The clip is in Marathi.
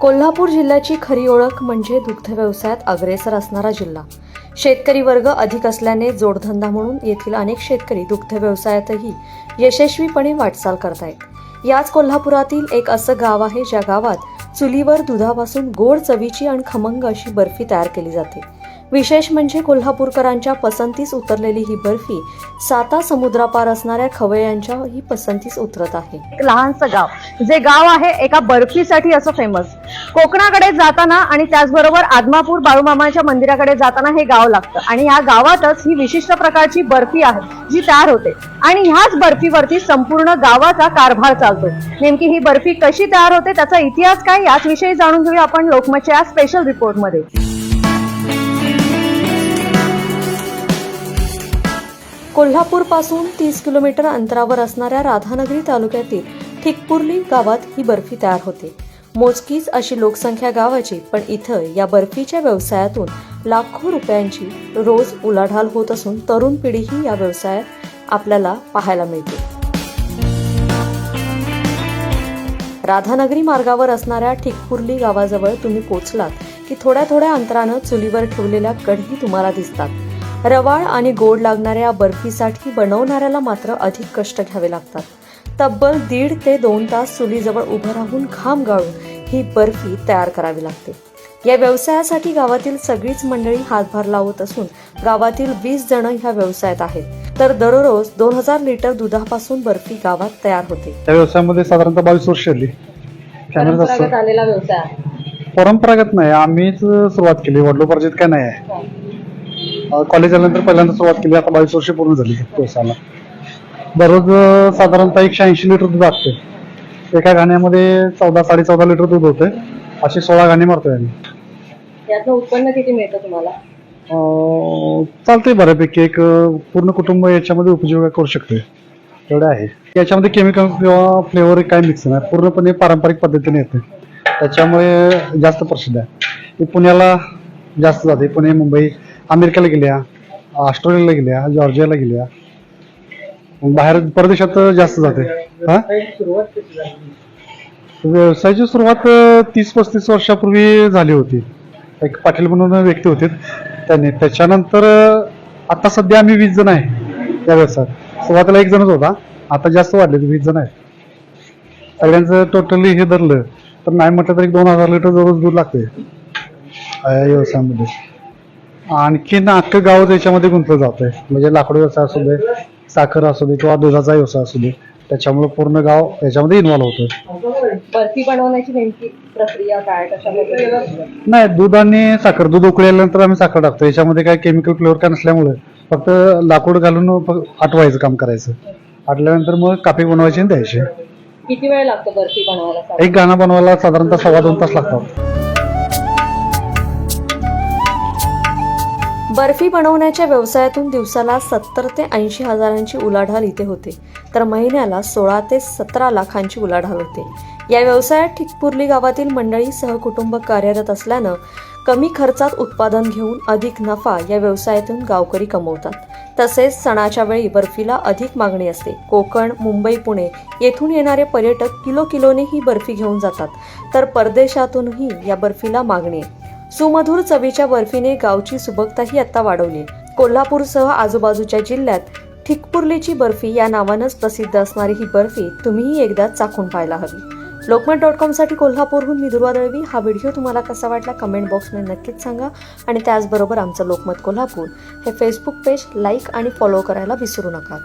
कोल्हापूर जिल्ह्याची खरी ओळख म्हणजे दुग्ध व्यवसायात अग्रेसर असणारा जिल्हा. शेतकरी वर्ग अधिक असल्याने जोडधंदा म्हणून येथील अनेक शेतकरी दुग्ध व्यवसायातही यशस्वीपणे वाटचाल करतायत. याच कोल्हापुरातील एक असं गाव आहे ज्या गावात चुलीवर दुधापासून गोड चवीची आणि खमंग अशी बर्फी तयार केली जाते. विशेष म्हणजे कोल्हापूरकरांच्या पसंतीस उतरलेली ही बर्फी साता समुद्रापार असणाऱ्या खवय्यांच्या ही पसंतीस उतरत आहे. एक लहानसं गाव. जे गाव आहे एका बर्फीसाठी असं फेमस कोकणाकडे जाताना आणि त्याचबरोबर आदमापूर बाळूमामाच्या मंदिराकडे जाताना हे गाव लागतं. आणि या गावातच ही विशिष्ट प्रकारची बर्फी आहे जी तयार होते. आणि ह्याच बर्फीवरती संपूर्ण गावाचा कारभार चालतोय. नेमकी ही बर्फी कशी तयार होते त्याचा इतिहास काय याच विषयी जाणून घेऊया आपण लोकमतच्या स्पेशल रिपोर्टमध्ये कोल्हापूरपासून तीस किलोमीटर अंतरावर असणाऱ्या राधानगरी तालुक्यातील ठिकपुर्ली गावात ही बर्फी तयार होते. मोजकीच अशी लोकसंख्या गावाची पण इथं या बर्फीच्या व्यवसायातून लाखो रुपयांची रोज उलाढाल होत असून तरुण पिढीही या व्यवसायात आपल्याला पाहायला मिळते. राधानगरी मार्गावर असणाऱ्या ठिकपुर्ली गावाजवळ तुम्ही पोचलात की थोड्या थोड्या अंतरानं चुलीवर ठेवलेल्या कढी तुम्हाला दिसतात. रवाळ आणि गोड लागणाऱ्या या बर्फीसाठी बनवणाऱ्याला मात्र अधिक कष्ट घ्यावे लागतात. तब्बल दीड ते दोन तास चुलीजवळ उभं राहून घाम गाळून ही बर्फी तयार करावी लागते. या व्यवसायासाठी गावातील सगळीच मंडळी हातभार लावत असून गावातील वीस जण ह्या व्यवसायात आहेत. तर दररोज दोन हजार लिटर दुधापासून बर्फी गावात तयार होते. त्या व्यवसायामध्ये साधारणतः बावीस वर्ष झाली. कॅमेरा असतो आलेला व्यवसाय परंपरागत नाही आम्हीच सुरुवात केली. वडिलोपार्जित काय नाही आहे. कॉलेज झाल्यानंतर पहिल्यांदा सुरुवात केली. आता बावीस वर्ष पूर्ण झाली व्यवसायाला दररोज साधारणतः एकशे ऐंशी लिटर दूध असते एका घाण्यामध्ये चौदा साडे चौदा लिटर दूध होते अशी सोळा घाणे मारतोय आम्ही. यातनं उत्पन्न किती मिळतं तुम्हाला? अं, चालतंय बऱ्यापैकी. एक अं, पूर्ण कुटुंब याच्यामध्ये उपजीविका करू शकते एवढं आहे. याच्यामध्ये केमिकल किंवा फ्लेवर काय मिक्स नाही. पूर्णपणे पारंपरिक पद्धतीने येते त्याच्यामुळे जास्त प्रसिद्ध आहे. हे पुण्याला जास्त जाते पुणे मुंबई अमेरिकेला गेल्या ऑस्ट्रेलियाला गेल्या जॉर्जियाला गेल्या. बाहेर परदेशात जास्त जाते. हा? व्यवसायाची सुरुवात तीस पस्तीस वर्षापूर्वी झाली होती. एक पाटील म्हणून व्यक्ती होते त्यांनी. त्याच्यानंतर आता सध्या आम्ही वीस जण आहे या व्यवसायात. सुरुवातीला एक जणच होता. आता जास्त वाढले वीस जण आहेत. सगळ्यांचं टोटली हे धरलं. तर नाही म्हटलं तर एक दोन हजार लिटर दररोज दूध लागते या व्यवसायामध्ये. आणखीन अख्खं गाव त्याच्यामध्ये गुंतलं जात आहे म्हणजे लाकूड व्यवसाय असू दे साखर असू दे किंवा दुधाचा व्यवसाय असू दे त्याच्यामुळे पूर्ण गाव याच्यामध्ये इन्व्हॉल्व होतं बर्फी बनवण्याची नेमकी प्रक्रिया काय? कशा नाही दूध आणि साखर. दूध उकळल्यानंतर आम्ही साखर टाकतो. याच्यामध्ये काय केमिकल फ्लेवर काय नसल्यामुळे फक्त लाकूड घालून फ- आटवायचं काम करायचं. आटल्यानंतर मग कापी बनवायची आणि द्यायची. किती वेळ लागतो बर्फी बनवायला? एक गाणं बनवायला साधारणतः सव्वा दोन तास लागतात. बर्फी बनवण्याच्या व्यवसायातून दिवसाला सत्तर ते ऐंशी हजारांची उलाढाल इथे होते. तर महिन्याला सोळा ते सतरा लाखांची उलाढाल होते. या व्यवसायात ठिकपुर्ली गावातील मंडळी सहकुटुंब कार्यरत असल्यानं कमी खर्चात उत्पादन घेऊन अधिक नफा या व्यवसायातून गावकरी कमवतात. तसेच सणाच्या वेळी बर्फीला अधिक मागणी असते. कोकण मुंबई पुणे येथून येणारे पर्यटक किलो किलोने ही बर्फी घेऊन जातात. तर परदेशातूनही या बर्फीला मागणी आहे. सुमधुर चवीच्या बर्फीने गावची सुबकताही आता वाढवली. कोल्हापूरसह आजूबाजूच्या जिल्ह्यात ठिकपुर्लीची बर्फी या नावानंच प्रसिद्ध असणारी ही बर्फी तुम्हीही एकदा चाखून पाहायला हवी. लोकमत डॉट कॉमसाठी कोल्हापूरहून मी दुर्वा दळवी. हा व्हिडिओ तुम्हाला कसा वाटला कमेंट बॉक्समध्ये नक्कीच सांगा आणि त्याचबरोबर आमचं लोकमत कोल्हापूर हे फेसबुक पेज लाईक आणि फॉलो करायला विसरू नका.